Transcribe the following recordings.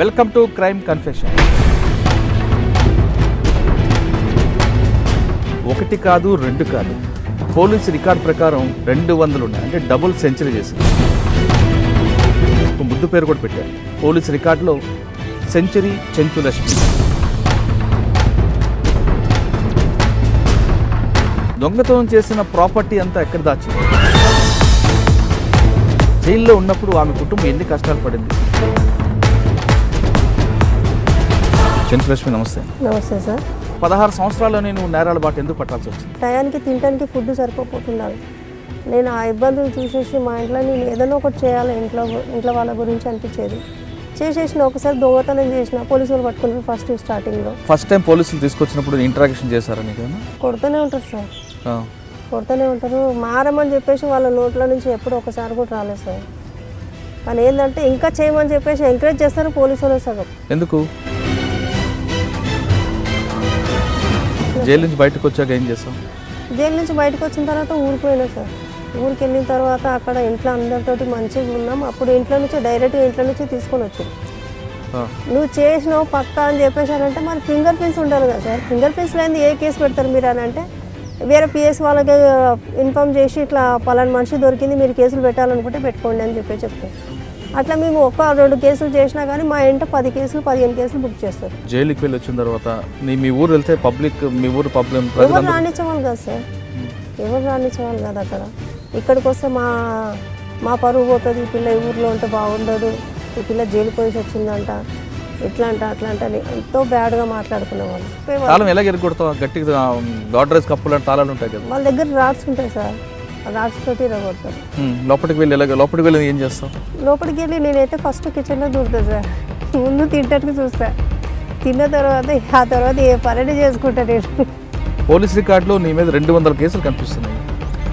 Welcome to crime confession. ఒకటి కాదు రెండు కాదు. పోలీస్ రికార్డ్ ప్రకారం రెండు వందలు ఉన్నాయి అంటే డబుల్ సెంచరీ చేసింది. ముద్దు పేరు కూడా పెట్టారు పోలీస్ రికార్డులో సెంచరీ చెంచు లక్ష్మి దొంగతనం చేసిన ప్రాపర్టీ అంతా ఎక్కడ దాచింది? జైల్లో ఉన్నప్పుడు ఆమె కుటుంబం ఎన్ని కష్టాలు పడింది? చెంచు లక్ష్మి నమస్తే. నమస్తే సార్. పదహారు సంవత్సరాల్లోనే నువ్వు నేరాల బాట ఎందుకు పట్టాల్సి వచ్చింది? టయానికి తినడానికి ఫుడ్ సరిపోతున్నాను నేను ఆ ఇబ్బందులు చూసేసి మా ఇంట్లో నేను ఏదైనా ఒకటి చేయాలి ఇంట్లో ఇంట్లో వాళ్ళ గురించి అనిపించేది. చేసేసిన ఒకసారి దొంగతనం చేసిన పోలీసు వాళ్ళు పట్టుకున్నారు ఫస్ట్ స్టార్టింగ్లో. ఫస్ట్ టైం పోలీసులు తీసుకొచ్చినప్పుడు ఇంటరాక్షన్ చేశారా నీకేమన్నా కొడుతూనే ఉంటారు సార్. కొడుతూనే ఉంటారు. మారమని చెప్పేసి వాళ్ళ నోట్ల నుంచి ఎప్పుడు ఒకసారి కూడా రాలేదు సార్. కానీ ఏంటంటే ఇంకా చేయమని చెప్పేసి ఎంకరేజ్ చేస్తారు పోలీసు వాళ్ళు సగం. ఎందుకు? జైలు నుంచి బయటకు వచ్చాక ఏం చేస్తాం జైలు నుంచి బయటకు వచ్చిన తర్వాత ఊరికి పోయినా సార్. ఊరికి వెళ్ళిన తర్వాత అక్కడ ఇంట్లో అందరితోటి మంచిగా ఉన్నాం. అప్పుడు ఇంట్లో నుంచి డైరెక్ట్గా ఇంట్లో నుంచి తీసుకొని వచ్చారు ఆ. నువ్వు చేసినావు పక్కా అని చెప్పేసారంటే మరి ఫింగర్ ప్రింట్స్ ఉండాలి కదా సార్. ఫింగర్ ప్రింట్స్ లేని ఏ కేసు పెడతారు మీరు అని అంటే వేరే పిఎస్ వాళ్ళకి ఇన్ఫామ్ చేసి ఇట్లా పలానా మనిషి దొరికింది మీరు కేసులు పెట్టాలనుకుంటే పెట్టుకోండి అని చెప్పి చెప్తారు. అట్లా మేము ఒక రెండు కేసులు చేసినా కానీ మా ఇంట పది కేసులు పదిహేను కేసులు బుక్ చేస్తారు. జైలుకి వెళ్ళి వచ్చిన తర్వాత మీ ఊరు వెళ్తే పబ్లిక్ మీ ఊరు పబ్లిక్ ఎవరు రానిచ్చేవాళ్ళు కదా సార్. ఎవరు రానిచ్చేవాళ్ళు కదా అక్కడ. ఇక్కడికి వస్తే మా మా పరువు పోతుంది ఈ పిల్ల ఈ ఊర్లో ఉంటే బాగుండదు ఈ పిల్ల జైలు పోయి వచ్చిందంట ఇట్లా అంట అట్లా అంట అని ఎంతో బ్యాడ్గా మాట్లాడుకునేవాళ్ళు. తాళం ఎలా ఎరగొడతావు? గట్టిగా గాడ్రేజ్ కప్పులు తాళాలు ఉంటాయి కదా. వాళ్ళ దగ్గర రాడ్స్ ఉంటాయి సార్. ఆ రాడ్స్ తోటి రగొడతారు ఉమ్, లోపలికి వెళ్ళి ఎలా లోపలికి వెళ్ళి ఏం చేస్తావు? లోపలికి వెళ్ళి నేనైతే ఫస్ట్ కిచెన్లో దూరుతా సార్. ముందు తింటానికి చూస్తా. తిన్న తర్వాత ఆ తర్వాత ఏ పని చేసుకుంటా నేను. పోలీస్ రికార్డులో నీ మీద రెండు వందల కేసులు కనిపిస్తున్నాయి.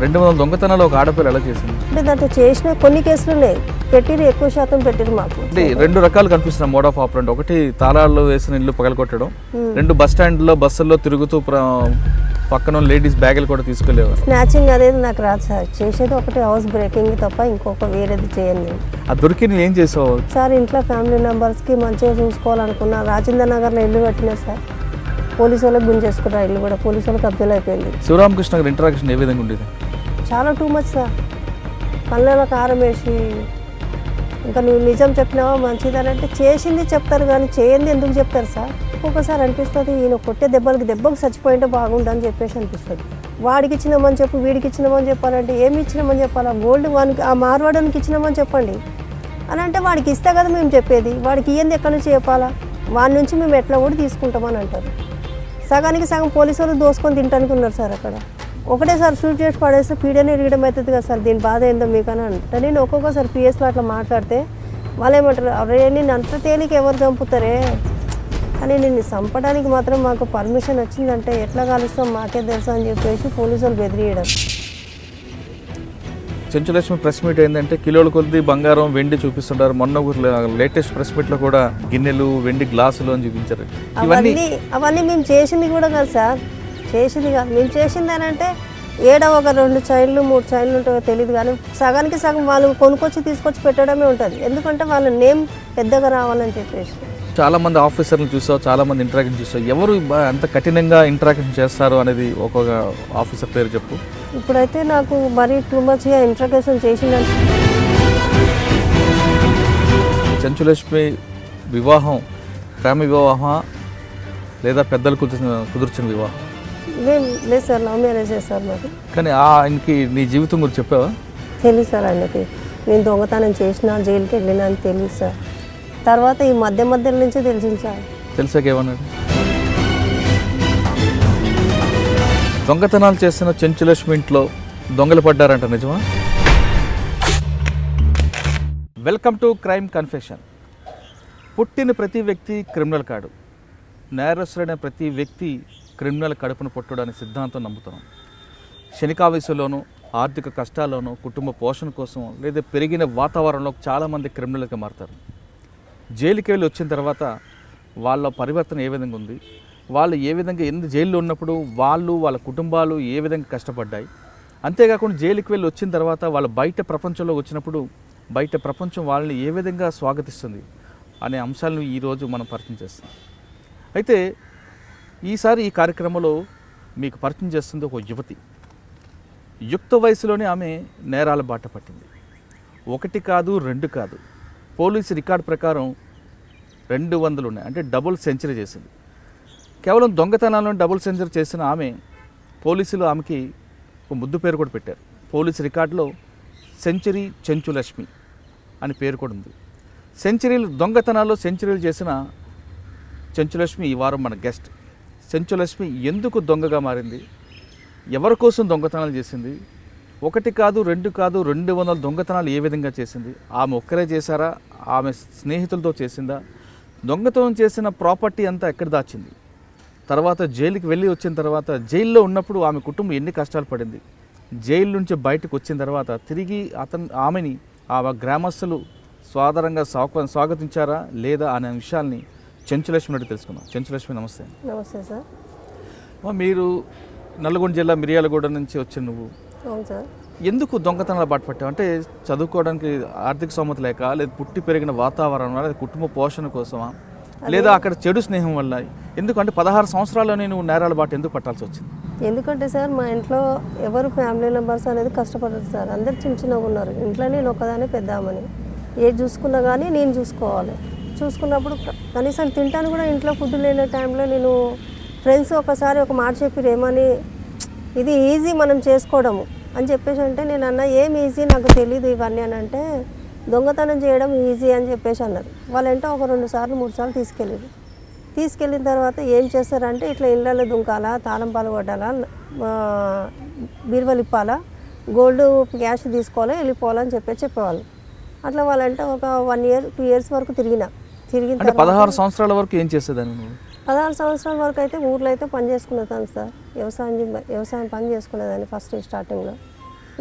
రెండు వందల దొంగతనాలు ఒక ఆడపిల్ల ఎలా చేసింది? అంటే దాంట్లో చేసిన కొన్ని కేసులు ఉన్నాయి. పెట్టిరు ఎక్కువ శాతం పెట్టిరు మాకు. అంటే రెండు రకాలు కనిపిస్తున్నాయి మోడ్ ఆఫ్ ఆపరెంట్. ఒకటి తాళాలు వేసిన ఇల్లు పగలగొట్టడం. రెండు బస్ స్టాండ్లో బస్సుల్లో తిరుగుతూ పక్కన లేడీస్ బ్యాగులు కూడా తీసుకెళ్ళేవారు. స్నాచింగ్ అనేది నాకు రాదు సార్. చేసేది ఒకటి హౌస్ బ్రేకింగ్ తప్ప ఇంకొక వేరేది నేను. ఆ దొరికి ఏం చేసావు? సార్ ఇంట్లో ఫ్యామిలీ మెంబర్స్కి మంచిగా చూసుకోవాలనుకున్నా రాజేంద్ర నగర్లో ఇల్లు కట్టినా సార్ పోలీసు వాళ్ళకి గుంజేసుకున్నారు ఇల్లు కూడా పోలీసు వాళ్ళకి కబ్జాలు అయిపోయింది. శివరామకృష్ణ గారి ఇంటరాక్షన్ ఏ విధంగా ఉండేది? చాలా టూ మచ్ సార్. కళ్ళలో కారం వేసి ఇంకా నువ్వు నిజం చెప్పినావా మంచిదని అంటే చేసింది చెప్తారు కానీ చేయంది ఎందుకు చెప్తారు సార్? ఒక్కొక్కసారి అనిపిస్తుంది ఈయన కొట్టే దెబ్బలకి దెబ్బకు చచ్చిపోయింటే బాగుండని చెప్పేసి అనిపిస్తుంది. వాడికి ఇచ్చినామని చెప్పు వీడికి ఇచ్చినామని చెప్పాలంటే ఏమి ఇచ్చినామని చెప్పాలా? గోల్డ్ వానికి ఆ మార్వాడానికి ఇచ్చినామని చెప్పండి. అని అంటే వాడికి ఇస్తే కదా మేము చెప్పేది. వాడికి ఇయ్యంది ఎక్కడి నుంచి చెప్పాలా? వాడి నుంచి మేము ఎట్లా కూడా తీసుకుంటామని అంటారు. సగానికి సగం పోలీసు వాళ్ళు దోసుకొని తినడానికి ఉన్నారు సార్ అక్కడ. ఒకటేసారి షూట్ చేసి పడేస్తే పీడనే ఇరగడం అవుతుంది కదా సార్ దీని బాధ ఏందో మీకు అని అంటే నేను ఒక్కొక్కసారి పిఎస్లో అట్లా మాట్లాడితే వాళ్ళు ఏమంటారు అరే నేను అంత తేలిక ఎవరు చంపుతారే? కానీ నిన్ను చంపడానికి మాత్రం మాకు పర్మిషన్ వచ్చిందంటే ఎట్లా కలుస్తాం మాకే తెలుసు అని చెప్పేసి పోలీసు వాళ్ళు బెదిరియడం చెంచులక్ష్మి ప్రెస్ మీట్ ఏంటంటే కిలోల కొద్ది బంగారం వెండి చూపిస్తుంటారు. మొన్న లేటెస్ట్ ప్రెస్ మీట్లో కూడా గిన్నెలు వెండి గ్లాసులు అని చూపించారు. అవన్నీ అవన్నీ మేము చేసింది కూడా కాదు సార్. చేసింది కాదు. మేము చేసింది అని అంటే ఏడ ఒక రెండు చైన్లు మూడు చైన్లు ఉంటాయో తెలియదు కానీ సగానికి సగం వాళ్ళు కొనుక్కొచ్చి తీసుకొచ్చి పెట్టడమే ఉంటుంది. ఎందుకంటే వాళ్ళ నేమ్ పెద్దగా రావాలని చెప్పేసి. చాలా మంది ఆఫీసర్లు చూసావు చాలా మంది ఇంటరాక్షన్ చూసావు. ఎవరు అంత కఠినంగా ఇంటరాక్షన్ చేస్తారు అనేది ఒక్కొక్క ఆఫీసర్ పేరు చెప్పు. ఇప్పుడైతే నాకు మరీ టూ మచ్గా ఇంట్రగేషన్ చేసిందని చెంచులక్ష్మి వివాహం ప్రేమ వివాహమా? లేదా పెద్దలు కుదిర్చిన కుదిర్చిన వివాహం? లేదు సార్ లవ్ మ్యారేజ్ సార్ కానీ ఆయనకి నీ జీవితం గురించి చెప్పావా? తెలియదు సార్ ఆయనకి. నేను దొంగతనం చేసిన జైలుకి వెళ్ళినా అని తెలియదు సార్. తర్వాత ఈ మధ్య మధ్యలో నుంచే తెలిసింది సార్. తెలిసాక ఏమన్నాడు? దొంగతనాలు చేసిన చెంచులక్ష్మి ఇంట్లో దొంగలు పడ్డారంట నిజమా? Welcome to crime confession. పుట్టిన ప్రతి వ్యక్తి క్రిమినల్ కాడు. నేరస్తుడైన ప్రతి వ్యక్తి క్రిమినల్ కడుపును పుట్టడని సిద్ధాంతం నమ్ముతున్నాం. శనికావేశంలోనూ ఆర్థిక కష్టాల్లోనూ కుటుంబ పోషణ కోసం లేదా పెరిగిన వాతావరణంలో చాలామంది క్రిమినల్గా మారుతారు. జైలుకి వెళ్ళి వచ్చిన తర్వాత వాళ్ళ పరివర్తన ఏ విధంగా ఉంది? వాళ్ళు ఏ విధంగా ఎందుకు జైల్లో ఉన్నప్పుడు వాళ్ళు వాళ్ళ కుటుంబాలు ఏ విధంగా కష్టపడ్డాయి? అంతేకాకుండా జైలుకి వెళ్ళి వచ్చిన తర్వాత వాళ్ళు బయట ప్రపంచంలో వచ్చినప్పుడు బయట ప్రపంచం వాళ్ళని ఏ విధంగా స్వాగతిస్తుంది అనే అంశాలను ఈరోజు మనం పరిచయం చేస్తాం అయితే ఈసారి ఈ కార్యక్రమంలో మీకు పరిచయం చేస్తుంది ఒక యువతి. యుక్త వయసులోనే ఆమె నేరాల బాట పట్టింది. ఒకటి కాదు రెండు కాదు. పోలీసు రికార్డ్ ప్రకారం రెండు వందలు ఉన్నాయి అంటే డబుల్ సెంచరీ చేసింది. కేవలం దొంగతనాలను డబుల్ సెంచరీ చేసిన ఆమె పోలీసులు ఆమెకి ఒక ముద్దు పేరు కూడా పెట్టారు. పోలీసు రికార్డులో సెంచరీ చెంచులక్ష్మి అని పేరు కూడా ఉంది. సెంచరీలు దొంగతనాల్లో సెంచరీలు చేసిన చెంచులక్ష్మి ఈ వారం మన గెస్ట్. చెంచులక్ష్మి ఎందుకు దొంగగా మారింది? ఎవరి కోసం దొంగతనాలు చేసింది? ఒకటి కాదు రెండు కాదు రెండు వందల దొంగతనాలు ఏ విధంగా చేసింది? ఆమె ఒక్కరే చేశారా? ఆమె స్నేహితులతో చేసిందా? దొంగతనం చేసిన ప్రాపర్టీ అంతా ఎక్కడ దాచింది? తర్వాత జైలుకి వెళ్ళి వచ్చిన తర్వాత జైల్లో ఉన్నప్పుడు ఆమె కుటుంబం ఎన్ని కష్టాలు పడింది? జైలు నుంచి బయటకు వచ్చిన తర్వాత తిరిగి అతను ఆమెని ఆ గ్రామస్తులు స్వాదరంగా స్వాగ స్వాగతించారా లేదా అనే విషయాల్ని చెంచులక్ష్మి అడిగి తెలుసుకుందాం. చెంచులక్ష్మి నమస్తే. నమస్తే సార్. మీరు నల్గొండ జిల్లా మిర్యాలగూడ నుంచి వచ్చిన నువ్వు. అవును సార్. ఎందుకు దొంగతనాల బాట పట్టావు? అంటే చదువుకోవడానికి ఆర్థిక స్తోమత లేక లేదా పుట్టి పెరిగిన వాతావరణం లేదా కుటుంబ పోషణ కోసమా? లేదా అక్కడ చెడు స్నేహం వల్ల? ఎందుకంటే పదహారు సంవత్సరాల్లోనే నువ్వు నేరాల బాట ఎందుకు పట్టాల్సి వచ్చింది? ఎందుకంటే సార్ మా ఇంట్లో ఎవరు ఫ్యామిలీ మెంబర్స్ అనేది కష్టపడరు సార్. అందరు చిన్న చిన్నగా ఉన్నారు. ఇంట్లో నేను ఒకదానే పెద్దామని ఏది చూసుకున్నా కానీ నేను చూసుకోవాలి. చూసుకున్నప్పుడు కనీసం తింటాను కూడా ఇంట్లో ఫుడ్ లేని టైంలో నేను ఫ్రెండ్స్ ఒకసారి ఒక మాట చెప్పిరు ఏమని ఇది ఈజీ మనం చేసుకోవడము. అని చెప్పేసి అంటే నేను అన్న ఏం ఈజీ నాకు తెలియదు ఇవన్నీ అని అంటే దొంగతనం చేయడం ఈజీ అని చెప్పేసి అన్నారు. వాళ్ళంటే ఒక రెండు సార్లు మూడు సార్లు తీసుకెళ్ళారు. తీసుకెళ్ళిన తర్వాత ఏం చేస్తారంటే ఇట్లా ఇళ్ళల్లో దుంకాలా తాళం పాలు కొట్టాలా ఆ, బీరువలు ఇప్పాలా గోల్డ్ క్యాష్ తీసుకోవాలా వెళ్ళిపోవాలని చెప్పి చెప్పేవాళ్ళు. అట్లా వాళ్ళంటే ఒక వన్ ఇయర్ టూ ఇయర్స్ వరకు తిరిగిన. తిరిగిన పదహారు సంవత్సరాల వరకు ఏం చేసేదాన్ని పదహారు సంవత్సరాల వరకు అయితే ఊర్లో అయితే పని చేసుకునేదాన్ని సార్. వ్యవసాయం వ్యవసాయం పని చేసుకునేదాన్ని ఫస్ట్ స్టార్టింగ్లో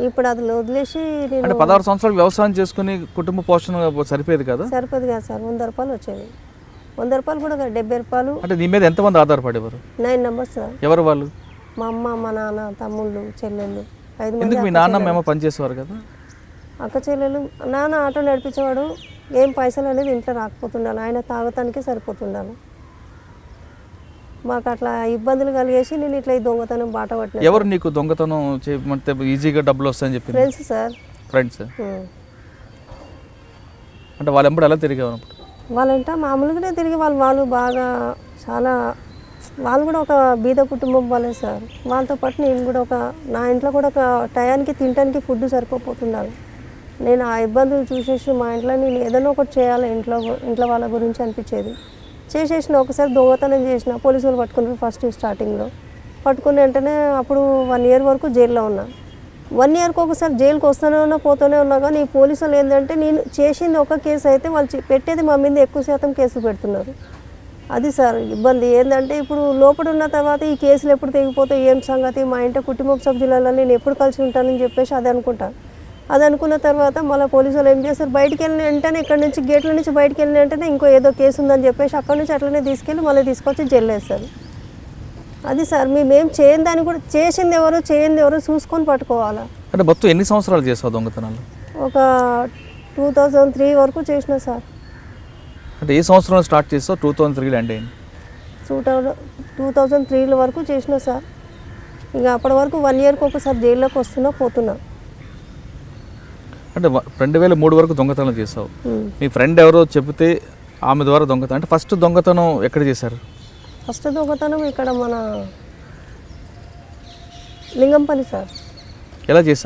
ఇప్పుడు అది వదిలేసి నేను పదహారు సంవత్సరాలు వ్యవసాయం చేసుకుని కుటుంబ పోషణ సరిపోయేది కదా? సరిపోదు కదా సార్ వంద రూపాయలు వచ్చేది. వంద రూపాయలు కూడా డెబ్బై రూపాయలు. అంటే నీ మీద ఎంతమంది ఆధారపడేవారు? Nine numbers sir. ఎవరు వాళ్ళు? మా అమ్మ మా నాన్న తమ్ముళ్ళు చెల్లెళ్ళు. ఐదు మంది మీ నాన్న మేము పనిచేసేవారు కదా? అక్క చెల్లెలు నాన్న ఆటో నడిపించేవాడు. ఏం పైసలు అనేది ఇంట్లో రాకపోతుండాలి. ఆయన తాగటానికే సరిపోతుండాలి. మాకు అట్లా ఇబ్బందులు కలిగేసి నేను ఇట్లా ఈ దొంగతనం బాట పట్టిన. ఎవరు నీకు దొంగతనం చేయమంటే ఈజీగా డబ్బులు వస్తాయని చెప్పింది? Friends sir. ఫ్రెండ్స్ ఉం. అంటే వాళ్ళ ఎంబడి ఎలా తిరిగేవారు అప్పుడు? వాళ్ళంట మామూలుగానే తిరిగి వాళ్ళు వాళ్ళు బాగా చాలా వాళ్ళు కూడా ఒక బీద కుటుంబం వాళ్ళే సార్. వాళ్ళతో పాటు నేను కూడా ఒక నా ఇంట్లో కూడా ఒక టయానికి తినడానికి ఫుడ్ సరిపోతుండాలి. నేను ఆ ఇబ్బందులు చూసేసి మా ఇంట్లో నేను ఏదైనా ఒకటి చేయాలి ఇంట్లో ఇంట్లో వాళ్ళ గురించి అనిపించేది. చేసేసిన ఒకసారి దొంగతనం చేసిన పోలీసులు పట్టుకున్నారు ఫస్ట్ స్టార్టింగ్లో పట్టుకుని వెంటనే అప్పుడు వన్ ఇయర్ వరకు జైల్లో ఉన్నా. వన్ ఇయర్కి ఒకసారి జైలుకి వస్తూనే ఉన్నా పోతూనే ఉన్నా కానీ ఈ పోలీసులు ఏంటంటే నేను చేసింది ఒక కేసు అయితే వాళ్ళు పెట్టేది మా మీద ఎక్కువ శాతం కేసులు పెడుతున్నారు. అది సార్ ఇబ్బంది. ఏంటంటే ఇప్పుడు లోపల ఉన్న తర్వాత ఈ కేసులు ఎప్పుడు తెగిపోతాయి ఏం సంగతి? మా ఇంటి కుటుంబ సభ్యులలో నేను ఎప్పుడు కలిసి ఉంటానని చెప్పేసి అది అనుకుంటా. అది అనుకున్న తర్వాత మళ్ళీ పోలీసులు ఏం చేస్తారు? బయటికి వెళ్ళిన వెంటనే ఇక్కడ నుంచి గేట్ల నుంచి బయటికి వెళ్ళిన వెంటనే ఇంకో ఏదో కేసు ఉందని చెప్పేసి అక్కడ నుంచి అట్లనే తీసుకెళ్ళి మళ్ళీ తీసుకొచ్చి జైలు వేస్తారు. అది సార్ మేమేం చేయని దాన్ని కూడా చేసింది ఎవరు చేయంది ఎవరు చూసుకొని పట్టుకోవాలా? అంటే మొత్తం ఎన్ని సంవత్సరాలు చేసావు దొంగతనాలు? ఒక టూ థౌజండ్ త్రీ వరకు చేసిన సార్. అంటే ఏ సంవత్సరంలో స్టార్ట్ చేస్తావు టూ థౌసండ్ త్రీలో అయింది. టూ థౌజండ్ టూ థౌజండ్ త్రీలో వరకు చేసిన సార్. ఇంకా అప్పటి వరకు వన్ ఇయర్కి ఒకసారి జైల్లోకి వస్తున్నా పోతున్నా. అంటే రెండు వేల మూడు వరకు దొంగతనం చేసావు. మీ ఫ్రెండ్ ఎవరో చెబితే ఆమె ద్వారా దొంగతనం. అంటే ఫస్ట్ దొంగతనం ఎక్కడ చేశారు? ఫస్ట్ దొంగతనం ఇక్కడ మన లింగంపల్లి సార్. ఎలా చేశారు?